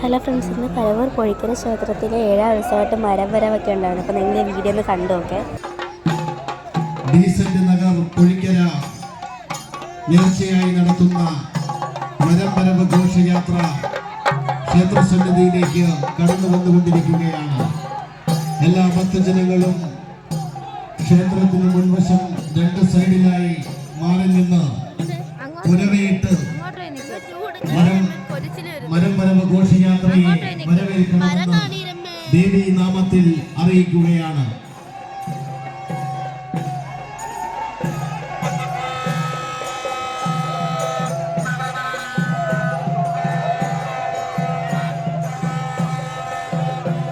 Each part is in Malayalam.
ഹലോ ഫ്രണ്ട്സ് ഇന്ന് കലവൂർ പൊഴിക്കര ക്ഷേത്രത്തിലെ ഏഴാം ദിവസമായിട്ട് മരം വരവൊക്കെ ഉണ്ടായിരുന്നു അപ്പോൾ നിങ്ങൾ ഈ വീഡിയോ ഒന്ന് കണ്ടു നോക്കേ. നഗർ പൊഴിക്കര നേർച്ചയായി നടത്തുന്ന മരംപരവ് ഘോഷയാത്ര ക്ഷേത്ര സന്നിധിയിലേക്ക് കടന്നു വന്നുകൊണ്ടിരിക്കുകയാണ്. എല്ലാ ഭക്തജനങ്ങളും ക്ഷേത്രത്തിന് മുൻവശം നാമത്തിൽ അറിയിക്കുകയാണ്.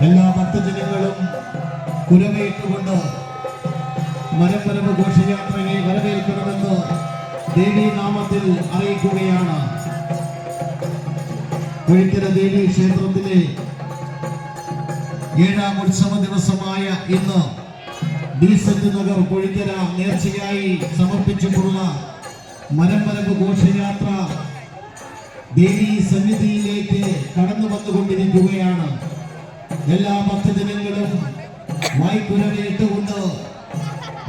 എല്ലാ ഭക്തജനങ്ങളും കുരവയിട്ടുകൊണ്ട് മരപ്പരവ് ഘോഷയാത്രയെ വരവേൽക്കണമെന്ന് ദേവി നാമത്തിൽ അറിയിക്കുകയാണ്. കൊഴിക്കര ദേവി ക്ഷേത്രത്തിലെ ഏഴാം ഉത്സവ ദിവസമായ ഇന്ന് ഡീസന്റ് നഗർ കൊഴിക്കര നേർച്ചയായി സമർപ്പിച്ചിട്ടുള്ള മരപ്പരവ് ഘോഷയാത്ര ദേവി സന്നിധിയിലേക്ക് കടന്നു വന്നുകൊണ്ടിരിക്കുകയാണ്. എല്ലാ ഭക്തജനങ്ങളും വായ്പുരവേറ്റുകൊണ്ട്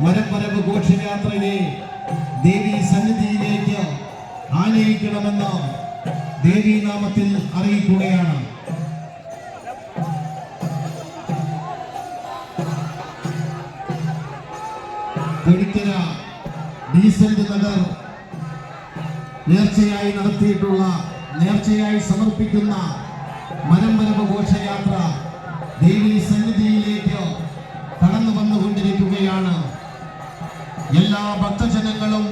മരപ്പരവ് ഘോഷയാത്രയെ ദേവി സന്നിധിയിലേക്ക് ആനയിക്കണമെന്ന് ദേവീനാമത്തിൽ അറിയിക്കുകയാണ്. ഡീസന്റ് നഗർ നേർച്ചയായി നടത്തിയിട്ടുള്ള നേർച്ചയായി സമർപ്പിക്കുന്ന മരംപരമ ഘോഷയാത്ര ദേവി സന്നിധിയിലേക്ക് കടന്നു വന്നുകൊണ്ടിരിക്കുകയാണ്. എല്ലാ ഭക്തജനങ്ങളും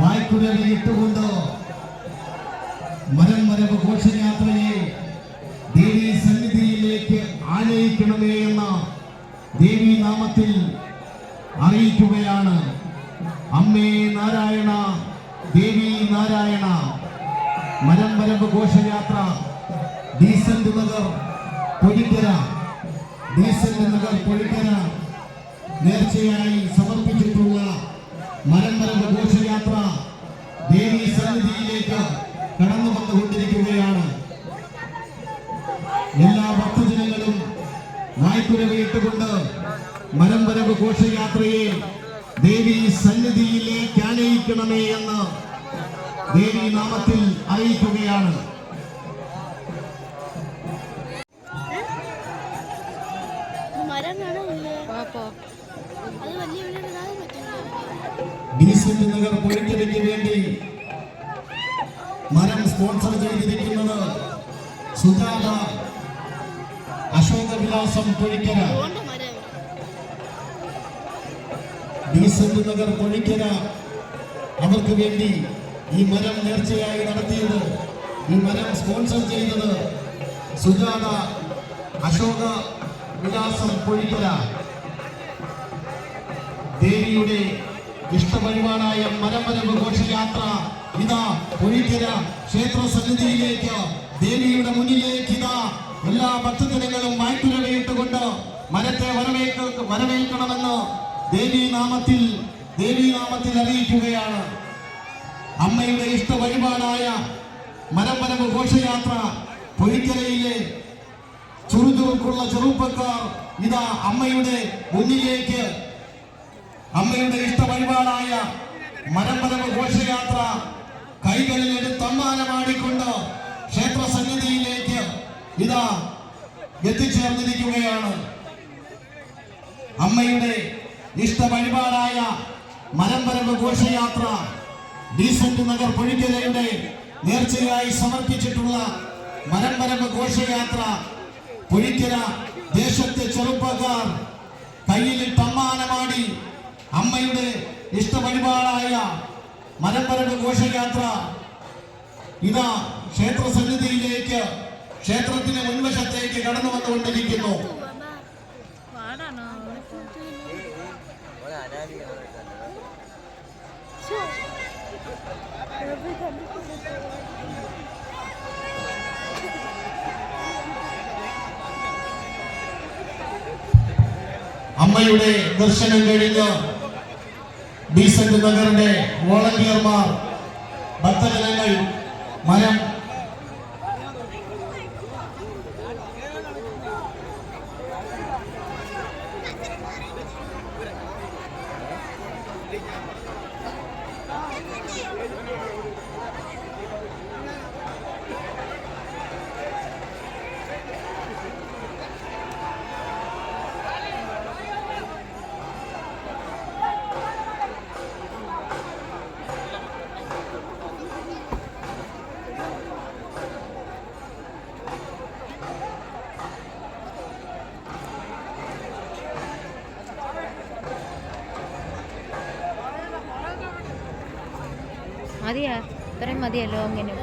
വായ്ക്കുരലി ഇട്ടുകൊണ്ട് മരംവരവ് ഘോഷയാത്രയെ ദേവി സന്നിധിയിലേക്ക് ആനയിക്കണമേ ദേവി നാമത്തിൽ അറിയിക്കുകയാണ്. അമ്മേ നാരായണ ദേവി നാരായണ മരം വരമ്പ് ഘോഷയാത്ര ഡീസന്റ് നഗർ പൊഴിക്കര ഡീസന്റ് നഗർ പൊഴിക്കര നേർച്ചയായി സമർപ്പിച്ചിട്ടുള്ള മരം വരമ്പ് ഘോഷയാത്ര ദേവി സന്നിധിയിലേക്ക് കടന്നു വന്നുകൊണ്ടിരിക്കുകയാണ് എല്ലാ ഭക്തജനങ്ങളും വായ്പുരവിട്ടുകൊണ്ട് മരം വരവ് ഘോഷയാത്രയെ ദേവി സന്നിധിയിലേക്ക് ആനയിക്കണമേ എന്ന് ദേവി നാമത്തിൽ അറിയിക്കുകയാണ്. ഡീസന്റ് നഗർ പൊഴിക്കരയ്ക്ക് വേണ്ടി മരം സ്പോൺസർ ചെയ്തിരിക്കുന്നത് സുജാത അശോക വിലാസം പൊഴിക്കര ഡീസന്റ് നഗർ കൊഴിക്കര അവർക്ക് വേണ്ടി ഈ മരം നേർച്ചയായി നടത്തിയത് ഈ മരം സ്പോൺസർ ചെയ്തത് സുജാത അശോക വിലാസം പൊഴിക്കര ദേവിയുടെ ഇഷ്ടപരിപാടായ മരമരവ് ഘോഷയാത്ര ഇതാ പൊഴിക്കര ക്ഷേത്ര സന്നിധിയിലേക്ക്. ദേവിയുടെ മുന്നിലേക്ക് ഇതാ എല്ലാ ഭക്തജനങ്ങളും വായ്പുരവയിട്ടുകൊണ്ട് മരത്തെ വരവേൽക്ക വരവേൽക്കണമെന്ന് ദേവി നാമത്തിൽ ദേവി നാമത്തിൽ അറിയിക്കുകയാണ്. അമ്മയുടെ ഇഷ്ട വഴിപാടായ മരമ്പര ഘോഷയാത്ര പൊഴിക്കരയിലെ ചുറുചുറുക്കുള്ള ചെറുപ്പക്കാർ ഇതാ അമ്മയുടെ മുന്നിലേക്ക്. അമ്മയുടെ ഇഷ്ട വഴിപാടായ മരമ്പര ഘോഷയാത്ര കൈകളിൽ എടുത്തമ്മാനമാടിക്കൊണ്ട് ക്ഷേത്ര സന്നിധിയിലേക്ക് ഇതാ എത്തിച്ചേർന്നിരിക്കുകയാണ്. അമ്മയുടെ ഇഷ്ട വഴിപാടായ മലമ്പരമ്പ് ഘോഷയാത്ര ഡീസന്റ് നഗർ പൊഴിക്കലയുടെ നേർച്ചയായി സമർപ്പിച്ചിട്ടുള്ള മലമ്പരമ്പ് ഘോഷയാത്ര പൊഴിക്കര ദേശത്തെ ചെറുപ്പക്കാർ കയ്യിൽ തമ്മാനമാടി അമ്മയുടെ ഇഷ്ട വഴിപാടായ മലമ്പരമ്പ് ഘോഷയാത്ര ഇതാ ക്ഷേത്ര സന്നിധിയിലേക്ക് ക്ഷേത്രത്തിന് മുൻവശത്തേക്ക് കടന്നു വന്നുകൊണ്ടിരിക്കുന്നു അമ്മയുടെ ദർശനം കഴിഞ്ഞ് ബീസന്റ് നഗറിന്റെ വോളണ്ടിയർമാർ ഭക്തജനങ്ങൾ മരം മതിയാ? ഇത്രയും മതിയല്ലോ അങ്ങനെ.